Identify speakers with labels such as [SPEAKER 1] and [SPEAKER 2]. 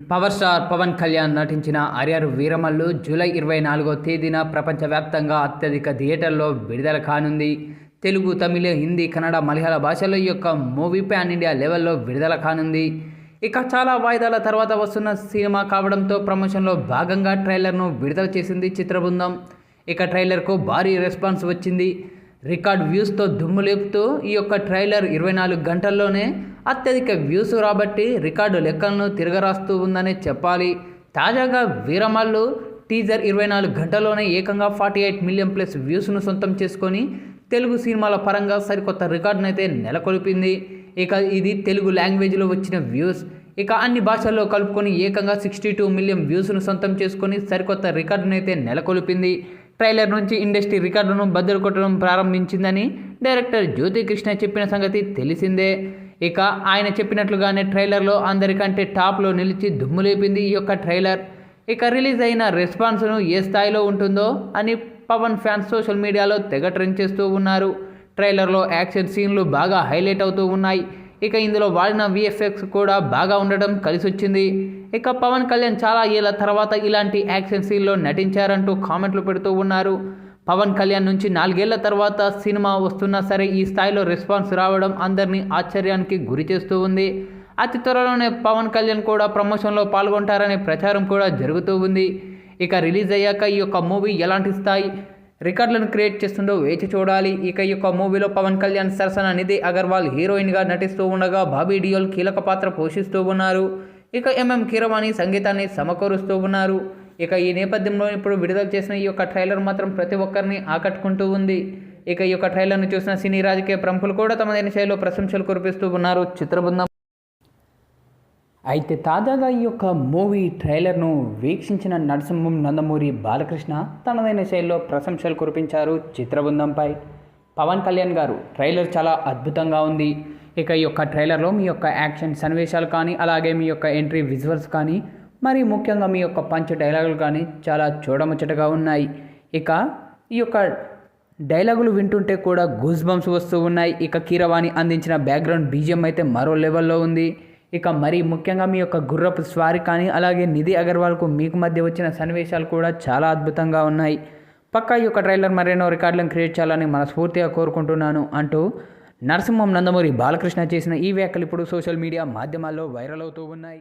[SPEAKER 1] Power star Pawan Kalyan నటించిన arrear Veeramallu July ఇరవై నాలుగో తేదీన ప్రపంచవ్యాప్తంగా అత్యధిక థియేటర్లో విడుదల కానుంది. తెలుగు తమిళ హిందీ కన్నడ మలయాళ భాషల యొక్క మూవీ ప్యాన్ ఇండియా లెవెల్లో విడుదల కానుంది. ఇక చాలా వాయిదాల తర్వాత వస్తున్న సినిమా కావడంతో ప్రమోషన్లో భాగంగా ట్రైలర్ను విడుదల చేసింది చిత్రబృందం. ఇక ట్రైలర్కు భారీ రెస్పాన్స్ వచ్చింది. రికార్డ్ వ్యూస్తో దుమ్ము లేపుతూ ఈ యొక్క ట్రైలర్ ఇరవై నాలుగు గంటల్లోనే అత్యధిక వ్యూస్ రాబట్టి రికార్డు లెక్కలను తిరగరాస్తూ ఉందనే చెప్పాలి. తాజాగా వీరమల్లు టీజర్ ఇరవై నాలుగు గంటల్లోనే ఏకంగా ఫార్టీ ఎయిట్ మిలియన్ ప్లస్ వ్యూస్ను సొంతం చేసుకొని తెలుగు సినిమాల పరంగా సరికొత్త రికార్డును అయితే నెలకొల్పింది. ఇక ఇది తెలుగు లాంగ్వేజ్లో వచ్చిన వ్యూస్. ఇక అన్ని భాషల్లో కలుపుకొని ఏకంగా సిక్స్టీ టూ మిలియన్ వ్యూస్ను సొంతం చేసుకొని సరికొత్త రికార్డును అయితే నెలకొల్పింది. ట్రైలర్ నుంచి ఇండస్ట్రీ రికార్డును బద్దలు కొట్టడం ప్రారంభించిందని డైరెక్టర్ జ్యోతి కృష్ణ చెప్పిన సంగతి తెలిసిందే. ఇక ఆయన చెప్పినట్లుగానే ట్రైలర్లో అందరికంటే టాప్లో నిలిచి దుమ్ము లేపింది ఈ యొక్క ట్రైలర్. ఇక రిలీజ్ అయిన రెస్పాన్స్ను ఏ స్థాయిలో ఉంటుందో అని పవన్ ఫ్యాన్స్ సోషల్ మీడియాలో తెగ ట్రెండ్ చేస్తూ ఉన్నారు. ట్రైలర్లో యాక్షన్ సీన్లు బాగా హైలైట్ అవుతూ ఉన్నాయి. ఇక ఇందులో వాడిన విఎఫ్ఎక్స్ కూడా బాగా ఉండడం కలిసి వచ్చింది. ఇక పవన్ కళ్యాణ్ చాలా ఏళ్ళ తర్వాత ఇలాంటి యాక్షన్ సీన్లో నటించారంటూ కామెంట్లు పెడుతూ ఉన్నారు. పవన్ కళ్యాణ్ నుంచి నాలుగేళ్ళ తర్వాత సినిమా వస్తున్నా సరే ఈ స్థాయిలో రెస్పాన్స్ రావడం అందరినీ ఆశ్చర్యానికి గురి చేస్తూ ఉంది. అతి త్వరలోనే పవన్ కళ్యాణ్ కూడా ప్రమోషన్లో పాల్గొంటారనే ప్రచారం కూడా జరుగుతూ ఉంది. ఇక రిలీజ్ అయ్యాక ఈ యొక్క మూవీ ఎలాంటి స్థాయి రికార్డులను క్రియేట్ చేస్తుందో వేచి చూడాలి. ఇక ఈ యొక్క మూవీలో పవన్ కళ్యాణ్ సరసన నిధి అగర్వాల్ హీరోయిన్గా నటిస్తూ ఉండగా బాబీ డియోల్ కీలక పాత్ర పోషిస్తూ ఉన్నారు. ఇక ఎంఎం కీరవాణి సంగీతాన్ని సమకూరుస్తూ ఉన్నారు. ఇక ఈ నేపథ్యంలో ఇప్పుడు విడుదల చేసిన ఈ యొక్క ట్రైలర్ మాత్రం ప్రతి ఒక్కరిని ఆకట్టుకుంటూ ఉంది. ఇక ఈ యొక్క ట్రైలర్ను చూసిన సినీ రాజకీయ ప్రముఖులు కూడా తమదైన శైలిలో ప్రశంసలు కురిపిస్తూ ఉన్నారు. చిత్రబృందం అయితే తాజాగా ఈ యొక్క మూవీ ట్రైలర్ను వీక్షించిన నరసింహం నందమూరి బాలకృష్ణ తనదైన శైలిలో ప్రశంసలు కురిపించారు చిత్రబృందంపై. పవన్ కళ్యాణ్ గారు ట్రైలర్ చాలా అద్భుతంగా ఉంది. ఇక ఈ యొక్క ట్రైలర్లో మీ యొక్క యాక్షన్ సన్నివేశాలు కానీ అలాగే మీ యొక్క ఎంట్రీ విజువల్స్ కానీ మరి ముఖ్యంగా మీ యొక్క పంచ్ డైలాగులు కానీ చాలా చూడముచ్చటగా ఉన్నాయి. ఇక ఈ యొక్క డైలాగులు వింటుంటే కూడా గూస్ బంప్స్ వస్తూ ఉన్నాయి. ఇక కీరవాణి అందించిన బ్యాక్గ్రౌండ్ బీజియం అయితే మరో లెవెల్లో ఉంది. ఇక మరీ ముఖ్యంగా మీ యొక్క గుర్రపు స్వారీ కానీ అలాగే నిధి అగర్వాల్కు మీకు మధ్య వచ్చిన సన్నివేశాలు కూడా చాలా అద్భుతంగా ఉన్నాయి. పక్కా ఈ యొక్క ట్రైలర్ మరెన్నో రికార్డులను క్రియేట్ చేయాలని మనస్ఫూర్తిగా కోరుకుంటున్నాను అంటూ నరసింహం నందమూరి బాలకృష్ణ చేసిన ఈ వ్యాఖ్యలు ఇప్పుడు సోషల్ మీడియా మాధ్యమాల్లో వైరల్ అవుతూ ఉన్నాయి.